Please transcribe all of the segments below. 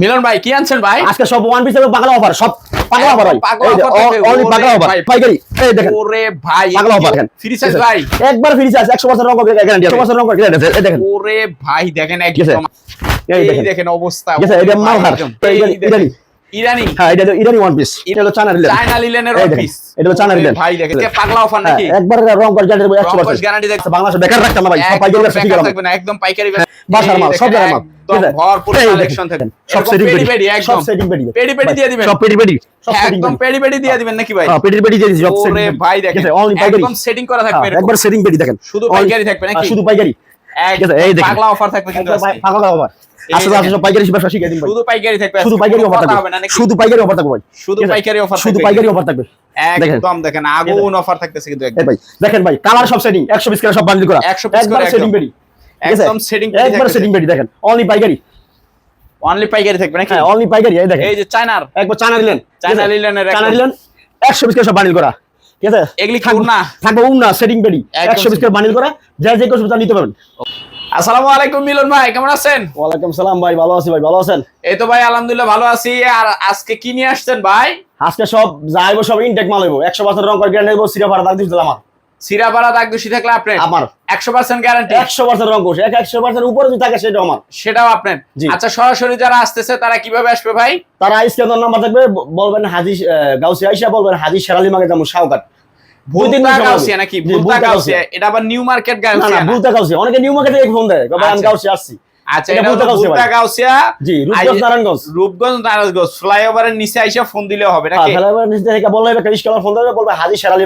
মিলন ভাই কি আনছেন ভাই? আজকে সব ওয়ান পিস এবং পাগলা অফার সব পাগলা অফার ভাই। পাগলা অনলি অফার। পাইকারি। এই দেখেন। ওরে ভাই পাগলা অফার দেখেন। ফ্রি সাইজ ভাই। একবার ফ্রি সাইজ 100 বছর রং গ্যারান্টি 100 বছর রং গ্যারান্টি আছে। এই দেখেন। ওরে ভাই দেখেন একদম। এই দেখেন। অবস্থা এই দেখেন মাল মালহার। এই দেখেন, ইরানি। হ্যাঁ এটা ইরানি ওয়ান পিস এটা হলো চায়না চায়না লিলেনের ওয়ান পিস এটা হলো চায়না লিলেন। ভাই দেখেন পাগলা অফার নাকি? একবার রং করে গ্যারান্টি 100 রংকশ বছর গ্যারান্টি দেখেন বাংলাদেশে বেকার রাখতাম না ভাই সব পাইকারি একদম ব্যবসা ঠিক থাকবে না, একদম পাইকারি বাসার মাল, সব জায়গার মাল। একদম? ভরপুর কালেকশন সব সেটিং পেডি পেডি, সব সেটিং পেডি পেডি পেডি দিয়ে দিবেন। সব পেডি পেডি একদম পেডি পেডি দিয়ে দিবেন নাকি ভাই? হ্যাঁ পেডি পেডি দিয়ে সব ওরে ভাই দেখেন একদম সেটিং করা থাকবে হ্যাঁ, একবার সেটিং পেডি দেখেন। শুধু পাইকারি থাকবে নাকি? হ্যাঁ, শুধু পাইকারি। একদম। পাগলা অফার থাকবে কিন্তু পাগলা অফার আসলে। আসলে পাইকারি ব্যবসা শিখিয়ে দিন ভাই। শুধু পাইকারি থাকবে শুধু পাইকারি অফার না থাকবে শুধু পাইকারি অফার থাকবে। ভাই শুধু পাইকারি অফার শুধু পাইকারি অফার থাকবে। একদম দেখেন আগুন অফার থাকতেছে কিন্তু একদম। ভাই দেখেন ভাই কালার সব সেটিং 120 করে সব বান্ডিল করা। 100 piece করে সেটিং একদম। পেডি একবার সেটিং দেখেন। অনলি পাইকারি। অনলি পাইকারি থাকবে নাকি? হ্যাঁ অনলি পাইকারি এই দেখেন। এই যে চায়নার। একবার চায়না দিলেন চায়না লিলেনের চায়না। দিলেন 120 করে সব বান্ডিল করা। ঠিক আছে? এগুলি থাকবে- উন্না? থাকবে উন্না সেটিং একদম 120 করে বান্ডিল করা। যা যে কিছু নিতে পারবেন। আসসালামু আলাইকুম মিলন ভাই কেমন আছেন? ওয়ালাইকুম সালাম ভাই ভালো আছি ভাই ভালো আছেন? এই তো ভাই আলহামদুলিল্লাহ ভালো আছি। আর আজকে কি নিয়ে আসছেন ভাই? আজকে সব যাইব সব ইনটেক মাল হইব। 100 বছর রং করে গ্যারান্টি হইব সিরা ভাড়া দাগ দিছিল আমার। সিরাপাড়া দাগ দোষী থাকলে আপনার? আমার। একশো পার্সেন্ট গ্যারান্টি 100 বছর রং কোষ 100 বছর উপরে যদি থাকে সেটা আমার। সেটাও আপনার? আচ্ছা সরাসরি যারা আসতেছে তারা কীভাবে আসবে ভাই? তারা স্ক্যানার নাম্বার থাকবে বলবেন হাজি গাউসি আইসা বলবেন হাজি শেরালি মাগে যাব শাওকাট ভুলতা গাউসিয়া নাকি? ভুলতা ভুলতা গাউসিয়া। গাউসিয়া। এটা আবার নিউ মার্কেট না না গাউসিয়া না? ভুলতা গাউসি অনেকে নিউ মার্কেট থেকে ফোন দেয় কবে আমি। আসছি। আচ্ছা এটা এটা ভুলতা গাউসিয়া ভুলতা ভাই। গাউসিয়া। জি রূপগঞ্জ নারায়ণগঞ্জ। রূপগঞ্জ নারায়ণগঞ্জ। ফ্লাইওভারের নিচে আইসা ফোন দিলে হবে হ্যাঁ নাকি ফেলাবার নিচে থেকে বললে একটা ফোন বলবে হাজি শেরালি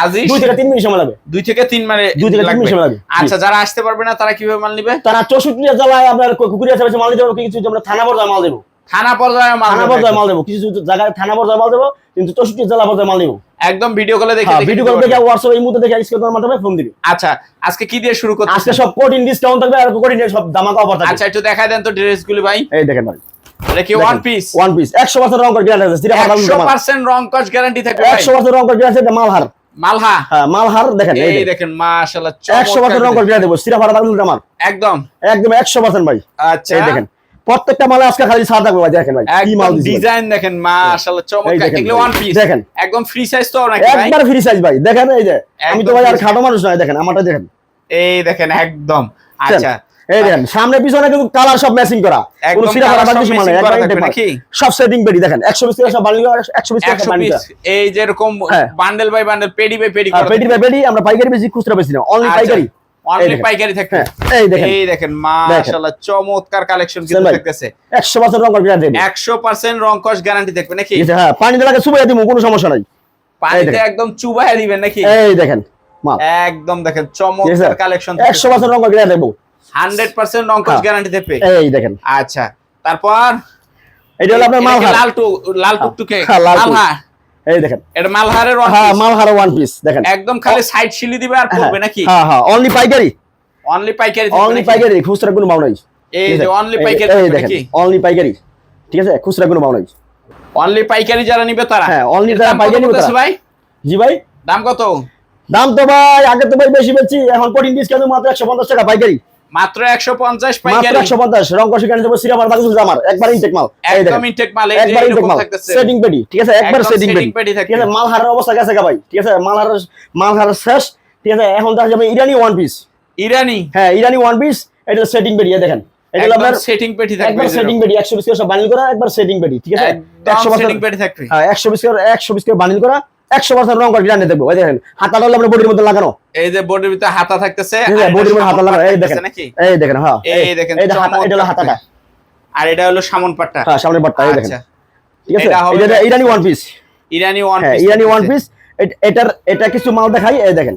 হাজি থেকে তিন মিনিট সময় লাগবে। দুই থেকে তিন মানে দুই থেকে তিন লাগবে। মিনিট সময় লাগবে। আচ্ছা যারা আসতে পারবে না তারা কীভাবে মাল নিবে? তারা চৌষট্টি জেলায় আপনার কুকুরিয়া সার্ভিসে মাল দিতে পারব কিছু আমরা থানা পর্যায়ে মাল দেবো। থানা পর্যায়ে মাল থানা পর্যায়ে মাল দেবো। কিছু জায়গায় থানা পর্যায়ে মাল দেবো কিন্তু চৌষট্টি জেলা পর্যায়ে মাল দেবো। একদম ভিডিও কলে দেখে হ্যাঁ ভিডিও নিতে কল দেখে হোয়াটসঅ্যাপ এই মুহূর্তে দেখে মাধ্যমে ফোন দিবি। আচ্ছা আজকে কি দিয়ে শুরু করতে আজকে সব ডিসকাউন্ট থাকবে আর সব দামাকা অফার থাকবে। আচ্ছা একটু দেন তো ভাই। এই দেখেন ভাই। এটা কি ওয়ান পিস ওয়ান পিস 100 বছর রং করে গ্যারান্টি আছে সিরা ফাটা একশো পার্সেন্ট রং কস গ্যারান্টি থাকবে ভাই। 100 বছর রং করে গ্যারান্টি আছে মালহার। মালহা? হ্যাঁ মালহার দেখেন এই দেখেন। দেখেন মাশাআল্লাহ 100 বছর রং করে গ্যারান্টি দেবো সিরা ফাটা দাম আমার একদম। একদম 100% ভাই। আচ্ছা। এই দেখেন। প্রত্যেকটা মালে আজকে খালি সাদা দেখেন ভাই কি মাল ডিজাইন দেখেন মাশাআল্লাহ চমৎকার। এগুলো ওয়ান পিস দেখেন। একদম ফ্রি সাইজ তো নাকি ভাই? একবার ফ্রি সাইজ ভাই দেখেন এই যে আমি তো ভাই আর খাটো মানুষ নয় দেখেন আমারটা দেখেন। এই দেখেন একদম। আচ্ছা। এই দেখেন সামনে পিছনে কিন্তু কালার সব ম্যাচিং করা। কোনো সিরা সব মানে করা মাল। নাকি? সব সেটিং বেডি দেখেন 120 টাকা সব বানিয়ে 120 টাকা 100 বানিয়ে পিস এই যেরকম হ্যাঁ। বান্ডেল বাই বান্ডেল পেডি বাই পেডি পেডি বাই পেডি আমরা পাইকারি বেশি খুচরা বেশি না অনলি পাইকারি। অনলি পাইকারি থাকবে। হ্যাঁ, এই দেখেন। এই দেখেন মাশাআল্লাহ চমৎকার কালেকশন কিন্তু থাকতেছে। 100 বছর রং গ্যারান্টি 100% রং কস গ্যারান্টি থাকবে নাকি? হ্যাঁ পানি দিলাকে সুবাই দিব কোনো সমস্যা নাই। পানিতে একদম চুবাইয়া দিবেন নাকি? এই দেখেন একদম দেখেন চমৎকার কালেকশন 100 বছর রং গ্যারান্টি দেবো। 100% রং কস হ্যাঁ। গ্যারান্টি থাকবে। এই দেখেন। আচ্ছা তারপর? এটা হলো আপনার কি লাল টু লাল টুকটুকে হ্যাঁ, লাল টুক। এই দেখেন। এটা মালহারের হ্যাঁ piece। মালহার ওয়ান পিস দেখেন। একদম খালি সাইড শিলি দিবে আর পড়বে নাকি? হ্যাঁ হ্যাঁ অনলি পাইকারি। অনলি পাইকারি অনলি পাইকারি খুচরা কোনো মাল নাই। এই যে অনলি পাইকারি এই দেখেন অনলি পাইকারি। ঠিক আছে? খুচরা কোনো মাল নাই। অনলি পাইকারি যারা নিবে তারা? হ্যাঁ অনলি যারা পাইকারি নিবে তারা। ভাই? জি ভাই? দাম কত? দাম তো ভাই আগে তো ভাই বেশি বেচছি এখন কঠিন ডিসকাউন্ট মাত্র 150 টাকা পাইকারি। মাত্র 150 মাত্র 150 রং কষি কেন দেবো একবার ইনটেক মাল। একদম ইনটেক মাল একবার ইনটেক মাল সেটিং পেডি ঠিক আছে? একবার সেটিং পেডি পেডি ঠিক আছে মাল হারার অবস্থা গেছে গা ভাই ঠিক আছে? মাল হারার মাল হারার শেষ ঠিক আছে? এখন দেখা যাবে ইরানি ওয়ান পিস ইরানি হ্যাঁ ইরানি ওয়ান পিস এটা সেটিং পেডি দেখেন। আপনার সেটিং পেটি থাকবে একবার সেটিং পেডি 120 করে সব বানিল করা একবার সেটিং পেডি ঠিক আছে? একদম 100 বছর সেটিং পেটি থাকবে। হ্যাঁ 120 করে 120 করে বানিল করা 100 বছর রং করে গ্রান্ডে দেবো দেখেন হাতাটা হলো বডির মধ্যে লাগানো। এই যে বডির ভিতরে হাতা থাকতেছে বডির মধ্যে হাতা লাগানো এই দেখেন। এই দেখেন হ্যাঁ এই দেখেন এটা হাতা এটা হলো হাতাটা। আর এটা হলো সামন পাটটা। হ্যাঁ সামনের পাটটা এই দেখেন। আচ্ছা। ঠিক আছে? এটা ইরানি ওয়ান পিস ইরানি ওয়ান পিস ইরানি ওয়ান পিস এটার এটা কিছু মাল দেখাই এই দেখেন।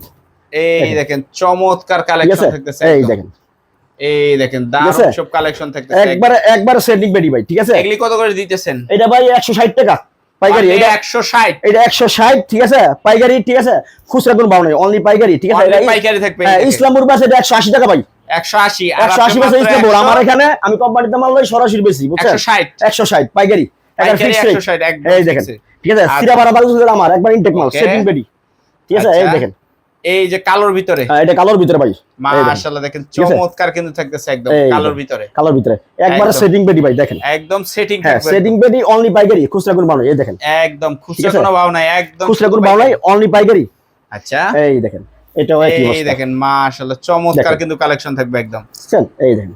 এই দেখেন। চমৎকার কালেকশন থাকতেছে এই দেখেন। এই দেখেন? দারুণ সব কালেকশন থাকতেছে। একবার একবার সেটিং বেডি ভাই ঠিক আছে? এগুলি কত করে দিতেছেন? এটা ভাই 160 টাকা। পাইকারি এটা একশো ষাট। এটা 160 ঠিক আছে? পাইকারি ঠিক আছে? খুচরা কোনো ভাও নাই অনলি পাইকারি ঠিক আছে? এটা পাইকারি থাকবে ইসলামপুর বাস এটা 180 টাকা ভাই। একশো আশি 180 বাসে ইসলামপুর। আমার এখানে আমি কোম্পানিতে মাল লই সরাসরি বেশি বুঝছেন? একশো ষাট। 160 পাইকারি। একবার ফিক্স এই দেখেন ঠিক আছে? আচ্ছা। সিরা বারা বালু আমার একবার ইনটেক মাল. সেটিং বেডি ঠিক আছে? এই আচ্ছা। দেখেন। এই যে কালোর ভিতরে। হ্যাঁ, এটা কালোর ভিতরে ভাই। মাশাআল্লাহ দেখেন চমৎকার কিন্তু থাকতেছে একদম কালোর ভিতরে। কালোর ভিতরে। একবারে। সেটিং পেটি ভাই দেখেন। একদম সেটিং হ্যাঁ সেটিং পেটি অনলি পাইকারি খুচরা কোনো ভালো এই দেখেন। একদম খুচরা? কোনো ভাও নাই একদম খুচরা কোনো ভালো নাই অনলি পাইকারি। আচ্ছা। এই দেখেন এটাও একই এই দেখেন মাশাআল্লাহ চমৎকার কিন্তু কালেকশন থাকবে একদম। বুঝছেন? এই দেখেন।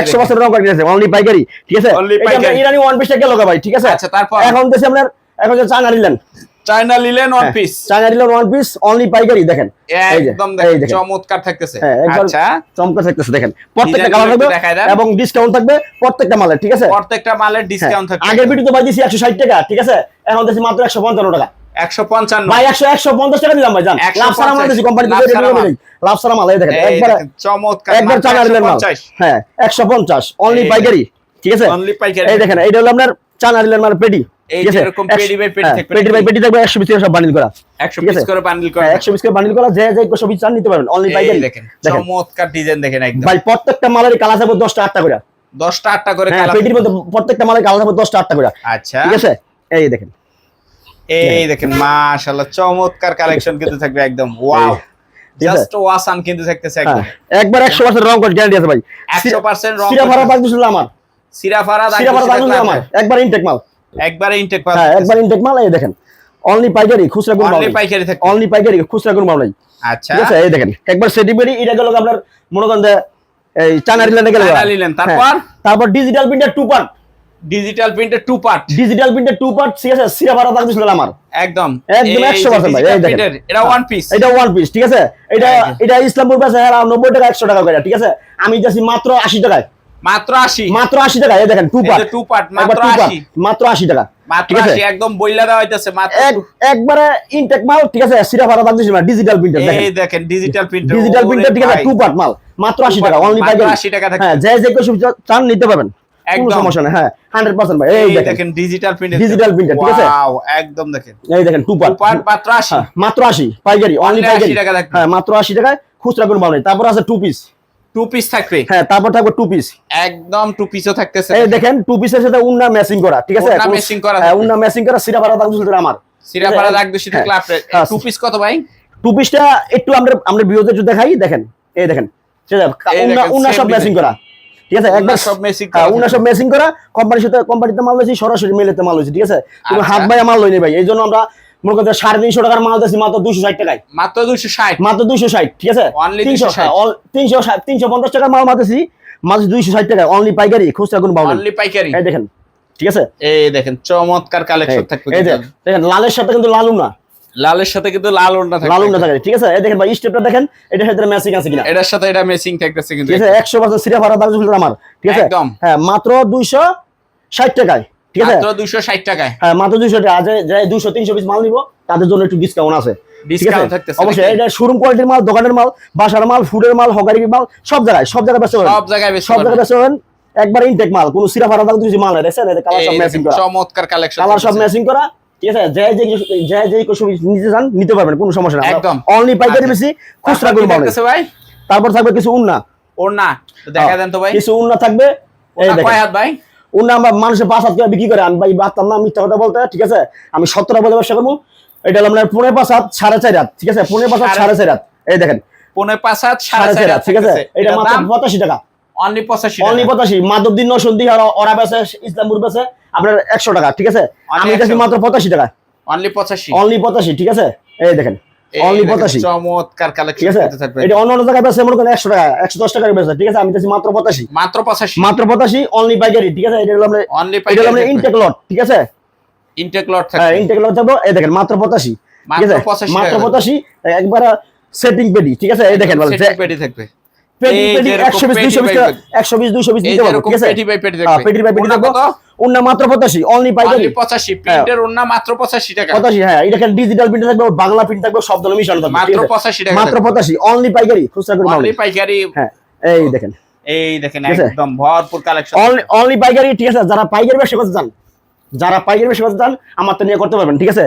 একশো বছর রং কাটি আছে অনলি পাইকারি। ঠিক আছে? আপনার পাইকারি। ইরানি ওয়ান পিস লগা ভাই ঠিক আছে? আচ্ছা তারপর? এখন দেশে আপনার এখন যে চাঙা নিলেন চায়না লিলেন ওয়ান হ্যাঁ, পিস চাঙা নিলেন ওয়ান পিস অনলি পাইকারি দেখেন। একদম দেখেন। চমৎকার থাকতেছে। হ্যাঁ, আচ্ছা। চমকা থাকতেছে দেখেন। প্রত্যেকটা কালার থাকবে এবং ডিসকাউন্ট থাকবে প্রত্যেকটা ঠিক আছে? প্রত্যেকটা মালের ডিসকাউন্ট হ্যাঁ, থাকবে। আগের ভিডিও তো ভাই দিছি একশো ষাট টাকা ঠিক আছে? এখন দিছি মাত্র একশো পঞ্চান্ন টাকা। একশো পঞ্চান্ন। ভাই একশো একশো পঞ্চাশ টাকা দিলাম ভাই জান। লাভ সারা মাল দিছি কোম্পানি মাল। লাভ সারা মাল এই দেখেন একবার চমৎকার। একবার মাল। হ্যাঁ অনলি পাইকারি ঠিক আছে? অনলি পাইকারি। এই দেখেন এইটা হলো আপনার মানে পেটি। এই যেরকম একশো- বাই পেটি থাকবে পেটি বাই নাকি? থাকবে একশো পিস সব বান্ডিল করা। একশো ঠিক পিস করে বান্ডিল করা একশো পিস করে বান্ডিল করা যে যে সব চান নিতে পারবেন অনলি এই দেখেন চমৎকার ডিজাইন দেখেন একদম। ভাই প্রত্যেকটা মালের কালার থাকবে দশটা আটটা করে। দশটা আটটা করে কালার পেটির মধ্যে প্রত্যেকটা মালের কালার থাকবে দশটা আটটা করে। আচ্ছা। ঠিক আছে? এই দেখেন। এই দেখেন। মাশাআল্লাহ চমৎকার কালেকশন কিন্তু থাকবে একদম। ওয়াও ঠিক আছে? জাস্ট ওয়াসান কিন্তু থাকতেছে একদম। হ্যাঁ একবার একশো পার্সেন্ট রং কোট গ্যারান্টি আছে ভাই। একশো পার্সেন্ট রং সিরা ভাড়া আমার। সিরা ভাড়া আমার। একবার ইনটেক মাল। একবারে ইনটেক হ্যাঁ একবার ইনটেক মাল এই দেখেন অনলি পাইকারি খুচরা অনলি পাইকারি থাকে। অনলি পাইকারি খুচরা মাল নাই। আচ্ছা। ঠিক আছে এই দেখেন একবার এটা গেল আপনার মনে করেন এই চায়না রিলেনে গেল চায়না নিলেন, তারপর? তারপর digital printer two part digital প্রিন্টের two part digital printer two part ঠিক আছে সিরা ভাড়া আমার। একদম। একদম এই 100% ভাই, এই দেখেন। এটা ওয়ান পিস এটা ওয়ান পিস ঠিক আছে? এটা এটা ইসলামপুর হ্যাঁ নব্বই টাকা একশো টাকা করে ঠিক আছে? আমি যাচ্ছি মাত্র আশি টাকায়। মাত্র আশি। মাত্র আশি টাকা এই দেখেন টু পার্ট টু পার্ট মাত্র আশি। মাত্র আশি টাকা মাত্র ঠিক আছে? আশি একদম বইলা দেওয়া হইতেছে মাত্র এক একবারে ইনটেক মাল ঠিক আছে? সিরা ভাড়া ডিজিটাল প্রিন্টার দেখেন এই দেখেন। ডিজিটাল প্রিন্টার ডিজিটাল প্রিন্টার ঠিক আছে? টু পার্ট মাল মাত্র আশি টাকা অনলি মাত্র 80 টাকা থাকবে। হ্যাঁ যে যে কিছু চান নিতে পারবেন। একদম। সমস্যা নেই হ্যাঁ হান্ড্রেড পার্সেন্ট ভাই এই দেখেন। ডিজিটাল প্রিন্টার Digital printer, ঠিক আছে? ওয়াও একদম দেখেন। এই দেখেন টু পার্ট মাত্র আশি। হ্যাঁ, মাত্র আশি পাইকারি অনলি পাইকারি। 80 টাকা হ্যাঁ মাত্র আশি টাকায় খুচরা কোনো মাল নেই। তারপর আছে টু পিস টু পিস থাকবে? হ্যাঁ তারপর থাকবে টু পিস একদম টু পিসও থাকতেছে। এই দেখেন টু পিসের সাথে উন্না ম্যাচিং করা ঠিক আছে? উন্না matching করা হ্যাঁ উন্না ম্যাচিং করা সিরা ভাড়া দাম আমার। হ্যাঁ, থাকলে আপনার হ্যাঁ। টু পিস কত ভাই? টু পিসটা একটু আমরা আমরা দেখাই দেখেন। এই দেখেন। সেটা উন্না উন্না সব ম্যাচিং করা। ঠিক আছে? একবার সব matching হ্যাঁ, করা সব ম্যাচিং করা। কোম্পানির সাথে কোম্পানিতে মাল লইছি সরাসরি মেলেতে মাল লইছি ঠিক আছে? আচ্ছা। হাত বাইয়া মাল লইনি ভাই এই জন্য আমরা মনে করতে সাড়ে তিনশো টাকার মাল দিচ্ছি মাত্র দুশো ষাট টাকায়। মাত্র দুশো ষাট? মাত্র ষাট ঠিক আছে? তিনশো 260 পঞ্চাশ টাকার মাল মাতেছি মাত্র দুইশো ষাট টাকায়। অনলি পাইকারি খুচরা কোনো পাবো অনলি পাইকারি? এই দেখেন ঠিক আছে? এই দেখেন চমৎকার কালেকশন থাকবে এই দেখেন লালের সাথে কিন্তু লালু না। লালের সাথে কিন্তু লাল ওড়না থাকে ঠিক আছে? এই দেখেন ভাই স্টেপটা দেখেন এটার সাথে ম্যাচিং আছে কিনা? এটার সাথে এটা মেসিং থাকতেছে কিন্তু ঠিক আছে একশো পার্সেন্ট সিরা ভাড়া দাম ছিল আমার ঠিক আছে? একদম। হ্যাঁ মাত্র দুইশো ষাট টাকায়। ঠিক আছে? মাত্র দুশো ষাট টাকায়। হ্যাঁ মাত্র দুইশো টাকা। যে যে দুইশো তিনশো পিস মাল নিব তাদের জন্য একটু ডিসকাউন্ট আছে। ঠিক থাকতেছে অবশ্যই এটা শোরুম কোয়ালিটির মাল দোকানের মাল বাসার মাল ফুডের মাল হকারি মাল সব জায়গায় সব জায়গায় বেচতে সব জায়গায় বেশি সব জায়গায় বেচতে একবার ইনটেক মাল কোনো সিরা ভাড়া দাম দুইশো মাল নাই দেখছেন? এটা কালার সব ম্যাচিং করা। চমৎকার কালেকশন কালার সব ম্যাচিং করা। ঠিক আছে? যে যে যে যে কিছু নিতে চান নিতে পারবেন কোনো সমস্যা একদম। অনলি পাইকারি আচ্ছা। বেশি খুচরা ভাই? তারপর থাকবে কিছু উন্না। ওর না দেখা দেন তো ভাই। কিছু উন্না থাকবে। এই দেখেন। কয় হাত ভাই? আমার মানুষের পাঁচ হাত করে বিক্রি করে আমি ভাই না মিথ্যা কথা বলতে ঠিক আছে? আমি বলে ব্যবসা করব এটা হলো আপনার পনেরো পাঁচ হাত সাড়ে চার হাত ঠিক আছে? পনেরো পাঁচ হাত সাড়ে- চার হাত এই দেখেন। পনেরো পাঁচ হাত সাড়ে চার হাত ঠিক আছে? এটা মাত্র পঁচাশি টাকা। অনলি পঁচাশি অনলি পঁচাশি। মাধব নসন্দি ওরা বেছে ইসলামপুর বেছে আপনার একশো টাকা ঠিক আছে? আমি মাত্র পঁচাশি টাকা। অনলি পঁচাশি। অনলি পঁচাশি ঠিক আছে? এই দেখেন। অনলি দেখেন, পঁচাশি। চমৎকার ঠিক আছে? এটা অন্য অন্য জায়গায় বেছে মনে করেন একশো টাকা একশো দশ টাকার ঠিক আছে? আমি কাছে মাত্র পঁচাশি। মাত্র পঁচাশি। মাত্র পঁচাশি অনলি পাইকারি ঠিক আছে? এটা হলো আপনার অনলি এটা হলো ইনটেক লট ঠিক আছে? ইনটেক লট হ্যাঁ ইনটেক লট থাকব এই দেখেন মাত্র পঁচাশি ঠিক মাত্র আছে? 85 মাত্র টাকা। পঁচাশি একবার সেটিং পেডি ঠিক আছে? এই দেখেন পেডি থাকবে। পাইকারি। অনলি পঁচাশি প্রিন্টের ওড়না মাত্র পঁচাশি টাকা। পঁচাশি এটা ডিজিটাল প্রিন্ট থাকবে বাংলা প্রিন্ট থাকবে সব ধরনের মিশানো থাকবে মাত্র ঠিক আছে? পঁচাশি টাকা মাত্র পঁচাশি অনলি পাইকারি খুচরা করে অনলি পাইকারি। এই দেখেন। এই দেখেন একদম ভরপুর কালেকশন অনলি অনলি পাইকারি ঠিক আছে? যারা পাইকারি ব্যবসা করতে চান যারা পাইকারি ব্যবসা করতে চান আমার তো নিয়ে করতে পারবেন ঠিক আছে?